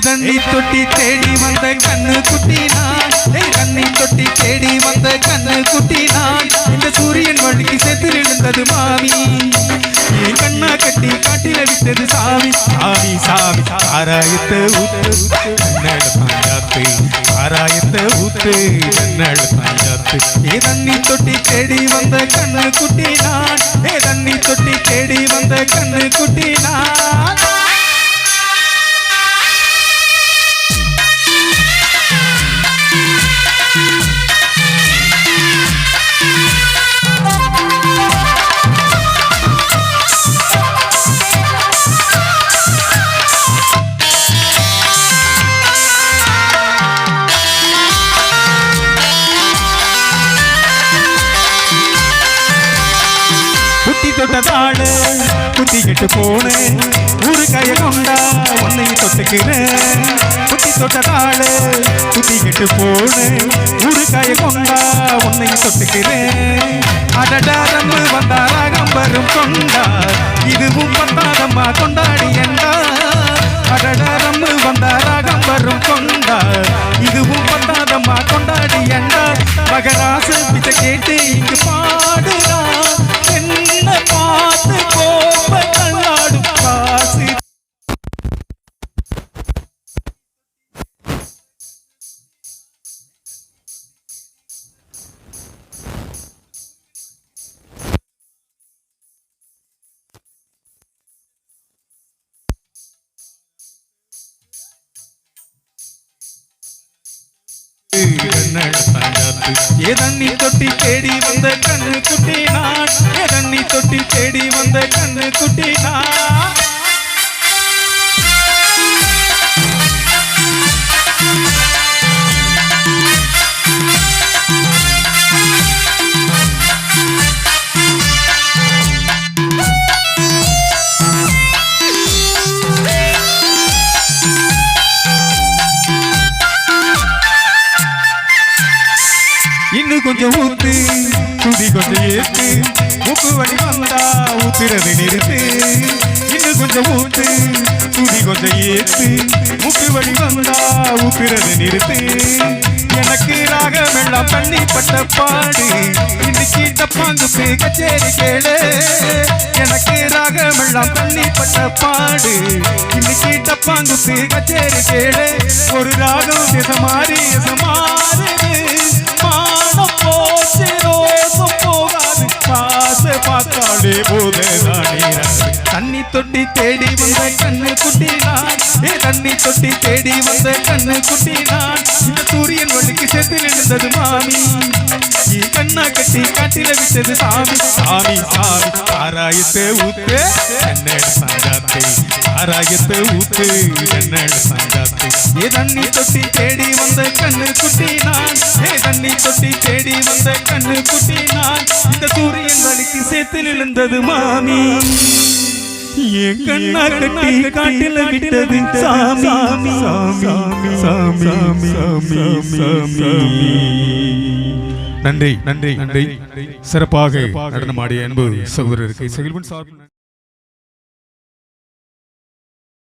தண்ணி தொட்டி தேடி வந்த கண்ணு குட்டி நான் தண்ணி தொட்டி தேடி வந்த கண்ணு குட்டி. கண்ணா கட்டி காட்டில விட்டது சாமி. சாமி சாமி ஆராயத்தை ஊத்து. கண்ணட சாஞ்சாத்து ஆராயத்தை ஊத்து. கண்ணட சாஞ்சாத்து ஏ தண்ணி தொட்டி தேடி வந்த கண்ணு குட்டி நான் ஏ தண்ணி தொட்டி தேடி வந்த கண்ணு குட்டி நான் தொட்டதாளு குத்திக்கிட்டு போனேன் ஊரு கைய கொண்டா உன்னை தொட்டுக்கிறேன் குட்டி தொட்டதாளு குத்திக்கிட்டு போனேன் ஒரு கைய கொண்டா உன்னை தொட்டுக்கிறேன் அடடாரம்மு வந்தாராகம் வரும் கொண்டா. இதுவும் பத்தாதம்மா கொண்டாடி என்றா. ஏதண்ணி தொட்டி தேடி வந்த கண்ணு குட்டி நான் ஏதண்ணி தொட்டி தேடி வந்த கண்ணு குட்டி நான் இன்னும் கொஞ்சம் ஊத்து. துதி கொஞ்சம் ஏத்து. உப்பு வழி வந்தா ஊத்துறது நிறுத்து. இன்னும் கொஞ்சம் ஊத்து. துதி கொஞ்சம் ஏத்து. உப்பு வழி வந்தா ஊத்துறது நிறுத்து. எனக்கு ராகம் எல்லாம் தண்ணி பட்ட பாடு. இன்னைக்கு டப்பாங்கு பே கச்சேரி கேளு. எனக்கு ராகம் எல்லாம் தண்ணி பட்ட பாடு. இன்னைக்கு டப்பாங்கு பே கச்சேரி கேளு. ஒரு ராகம் திசமாறி மாறுது தண்ணி தொட்டி தேடி வந்த கண்ணு குட்டி நான் ஏ தண்ணி தொட்டி தேடி வந்த கண்ணு குட்டி நான் இந்த சூரியன் வழிக்கு செத்து விழுந்தது மாமி. நீ கண்ணா கட்டி காட்டில விட்டது சாமி. சாமி சாமி ஆராயத்தை ஊத்து என்னோட சாஞ்சாத்தை ஆராயத்தை ஊத்து என்னோட சாஞ்சாத்தை ஏ தண்ணி தொட்டி தேடி வந்த கண்ணு குட்டி நான் ஏ தண்ணி தொட்டி தேடி வந்த கண்ணு குட்டி நான் இந்த சூரியன் வழிக்கு சேர்த்து விழுந்தது மாமி. கண்ணா கட்டி காட்டில விட்டது. சாமி சாமி சாமி சாமி சாமி நன்றி நன்றி நன்றி. சிறப்பாக நடனமாடிய அன்பு சகோதரருக்கு செகில்வன் சார்பில்